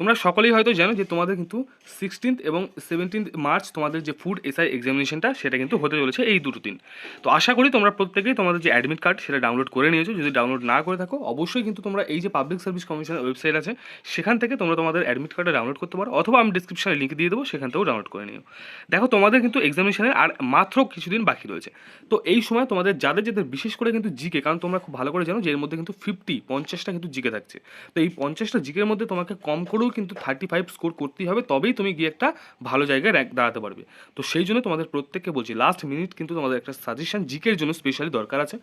তোমরা সকলেই হয়তো জানো যে তোমাদের কিন্তু সিক্সটিন্থ এবং সেভেন্টিন্থ মার্চ তোমাদের যে ফুড এসআই এক্সামিনেশনটা সেটা কিন্তু হতে চলেছে এই দুটো দিন। তো আশা করি তোমরা প্রত্যেকেই তোমাদের যে অ্যাডমিট কার্ড সেটা ডাউনলোড করে নিয়েছো। যদি ডাউনলোড না করে থাকো, অবশ্যই কিন্তু তোমরা এই যে পাবলিক সার্ভিস কমিশনের ওয়েবসাইট আছে, সেখান থেকে তোমরা তোমাদের অ্যাডমিট কার্ডটা ডাউনলোড করতে পারো, অথবা আমি ডিসক্রিপশনে লিঙ্ক দিয়ে দেবো, সেখান থেকেও ডাউনলোড করে নিও। দেখো, তোমাদের কিন্তু এক্সামিনেশনের আর মাত্র কিছুদিন বাকি রয়েছে। তো এই সময় তোমাদের যাদের যাদের বিশেষ করে কিন্তু জিকে কারণ তোমরা খুব ভালো করে জানো যে এর মধ্যে কিন্তু ফিফটি পঞ্চাশটা কিন্তু জিকে থাকছে। তো এই পঞ্চাশটা জিকের মধ্যে তোমাকে কম করেও কিন্তু থার্টি ফাইভ স্কোর করতেই হবে, তবেই তুমি গিয়ে একটা ভালো জায়গায় র্যাঙ্ক দাঁড়াতে পারবে। তো সেই জন্য তোমাদের প্রত্যেককে বলছি লাস্ট মিনিট কিন্তু তোমাদের একটা সাজেশন জিকের জন্য স্পেশালি দরকার আছে।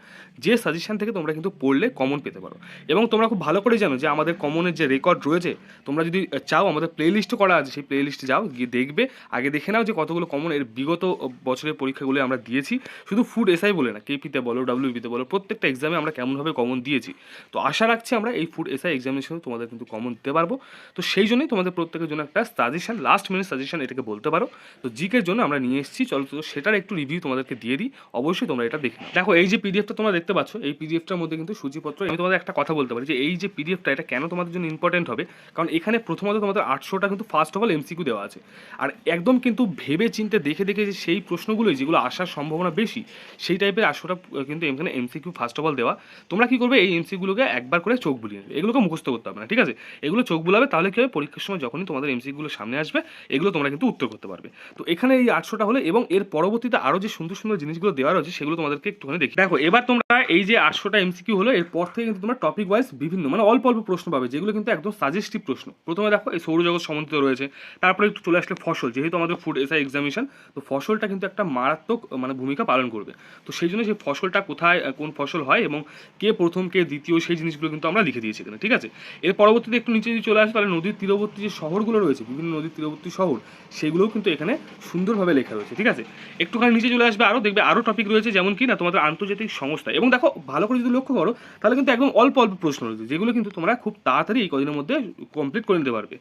যে সাজেশন থেকে তোমরা কিন্তু পড়লে কমন পেতে পারো। এবং তোমরা খুব ভালো করে জানো যে আমাদের কমনের যে রেকর্ড রয়েছে, তোমরা যদি চাও আমাদের প্লে লিস্টও করা আছে, সেই প্লে লিস্টে যাও, গিয়ে দেখবে। আগে দেখে নাও যে কতগুলো কমন এর বিগত বছরের পরীক্ষাগুলো আমরা দিয়েছি। শুধু ফুড এসআই বলে না কেপিতে বলো ডাব্লিউপিতে বলো, প্রত্যেকটা এক্সামে আমরা কেমনভাবে কমন দিয়েছি। তো আশা রাখছি আমরা এই ফুড এসআই এক্সামিনেশনে তোমাদের কিন্তু কমন দিতে পারব। তো সেই জন্যই তোমাদের প্রত্যেকের জন্য একটা সাজেশন লাস্ট মিনিট সাজেশন এটাকে বলতে পারো। তো জিকের জন্য আমরা নিয়ে এসেছি। চলো তো সেটার একটু রিভিউ তোমাদেরকে দিয়ে দিই। অবশ্যই তোমরা এটা দেখে দেখো, এই যে পিডিএফটা তোমরা দেখতে পাচ্ছ, এই পিডিএফটার মধ্যে কিন্তু সূচিপত্র, আমি তোমাদের একটা কথা বলতে পারি যে এই যে পিডিএফটা এটা কেন তোমাদের জন্য ইম্পর্টেন্ট হবে? কারণ এখানে প্রথমত তোমাদের আটশোটা কিন্তু ফার্স্ট অফ অল এমসিকিউ দেওয়া আছে। আর একদম কিন্তু ভেবে চিন্তে দেখে দেখে যে সেই প্রশ্নগুলোই, যেগুলো আসার সম্ভাবনা বেশি, সেই টাইপের আটশোটা কিন্তু এখানে এমসিকিউ ফার্স্ট অফ অল দেওয়া। তোমরা কি করবে? এই এমসিগুলোকে একবার করে চোখ বুলিয়ে নেবে। এগুলোকে মুখস্থ করতে হবে না, ঠিক আছে? এগুলো চোখ বুলাবে, তাহলে কি পরীক্ষার সময় যখনই তোমাদের এমসিগুলো সামনে আসবে, এগুলো তোমরা কিন্তু উত্তর করতে পারবে। তো এখানে এই আটশোটা হলে এবং এর পরবর্তীতে আরও যে সুন্দর সুন্দর জিনিসগুলো দেওয়া রয়েছে, সেগুলো তোমাদেরকে একটুখানি দেখি দেখো, এবার তোমরা এই যে আটশোটা এমসিকিউ হলো, এরপর থেকে কিন্তু তোমরা টপিক ওয়াইজ বিভিন্ন মানে অল্প অল্প প্রশ্ন পাবে, যেগুলো কিন্তু একদম সাজেস্টিভ প্রশ্ন। প্রথমে দেখো, এই সৌরজগৎ সম্বন্ধিত রয়েছে। তারপরে একটু চলে আসলে ফসল, যেহেতু আমাদের ফুড এসআই এক্সামিনেশন তো ফসলটা কিন্তু একটা মারাত্মক মানে ভূমিকা পালন করবে। তো সেই জন্য সেই ফসলটা কোথায়, কোন ফসল হয় এবং কে প্রথম, কে দ্বিতীয়, সেই জিনিসগুলো কিন্তু আমরা লিখে দিয়েছি এখানে, ঠিক আছে? এর পরবর্তীতে একটু নিচে যদি চলে আসে, তাহলে নদীর তীরবর্তী যে শহরগুলো রয়েছে, বিভিন্ন নদীর তীরবর্তী শহর, সেগুলোও কিন্তু এখানে সুন্দরভাবে লেখা রয়েছে, ঠিক আছে? একটুখানি নিচে চলে আসবে আরও দেখবে আরও টপিক রয়েছে, যেমন কি না, তোমাদের আন্তর্জাতিক সংস্থা। এবং দেখো, ভালো করে যদি লক্ষ্য করো, তাহলে কিন্তু একদম অল্প অল্প প্রশ্ন রয়েছে, যেগুলো কিন্তু তোমরা খুব তাড়াতাড়ি এই কদিনের মধ্যে কমপ্লিট করে নিতে পারবে।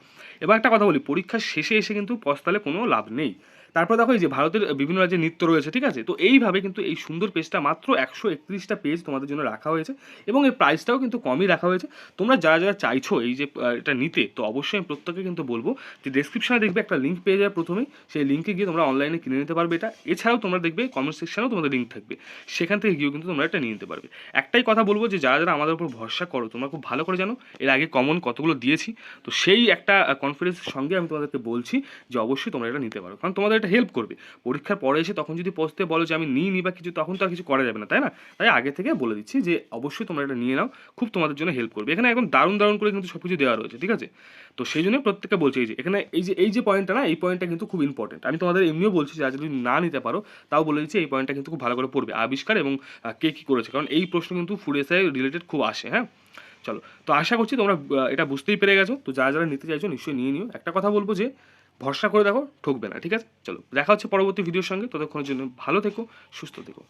এবার একটা কথা বলি, পরীক্ষার শেষে এসে কিন্তু পস্তালে কোনো লাভ নেই। তারপর দেখো, এই যে ভারতের বিভিন্ন রাজ্যে নৃত্য রয়েছে, ঠিক আছে? তো এইভাবে কিন্তু এই সুন্দর পেজটা মাত্র একশো একত্রিশটা পেজ তোমাদের জন্য রাখা হয়েছে, এবং এই প্রাইসটাও কিন্তু কমই রাখা হয়েছে। তোমরা যারা যারা চাইছো এই যে এটা নিতে, তো অবশ্যই আমি প্রত্যেকে কিন্তু বলব যে ডেসক্রিপশনে দেখবে একটা লিঙ্ক পেয়ে যাবে প্রথমেই। সেই লিঙ্কে গিয়ে তোমরা অনলাইনে কিনে নিতে পারবে এটা। এছাড়াও তোমরা দেখবে কমেন্ট সেকশনেও তোমাদের লিঙ্ক থাকবে। সেখান থেকে গিয়েও কিন্তু তোমরা এটা নিয়ে নিতে পারবে। একটাই কথা বলব যে যারা যারা আমাদের উপর ভরসা করো, তোমরা খুব ভালো করে জানো, এর আগে কমন কতগুলো দিয়েছি। তো সেই একটা কনফিডেন্সের সঙ্গে আমি তোমাদেরকে বলছি যে অবশ্যই তোমরা এটা নিতে পারো। কারণ তোমাদের এটা হেল্প করবে। পরীক্ষার পরে এসে তখন যদি পৌঁছতে বলো যে আমি নিই নি বা কিছু, তখন তো আর কিছু করা যাবে না, তাই না? তাই আগে থেকে বলে দিচ্ছি যে অবশ্যই তোমরা এটা নিয়ে নাও। খুব তোমাদের জন্য হেল্প করবে। এখানে একদম দারুণ দারুণ করে কিন্তু সব কিছু দেওয়া রয়েছে, ঠিক আছে? তো সেই জন্য প্রত্যেককে বলছি, এই যে, এখানে এই যে এই যে পয়েন্টটা না, এই পয়েন্টটা কিন্তু খুব ইম্পর্টেন্ট আমি তোমাদের এমনিও বলছি যে যদি না নিতে পারো, তাও বলে দিচ্ছি এই পয়েন্টটা কিন্তু খুব ভালো করে পড়বে আবিষ্কার এবং কে কী করেছে? কারণ এই প্রশ্ন কিন্তু ফুড এসআই রিলেটেড খুব আসে হ্যাঁ? চলো, তো আশা করছি তোমরা এটা বুঝতেই পেরে গেছো। তো যারা যারা নিতে চাইছো, নিশ্চয়ই নিয়ে নিও। একটা কথা বলব যে, ভরসা করে দেখো, ঠকবে না, ঠিক আছে? চলো, দেখা হচ্ছে পরবর্তী ভিডিওর সঙ্গে। ততক্ষণের জন্য ভালো থেকো, সুস্থ থেকো।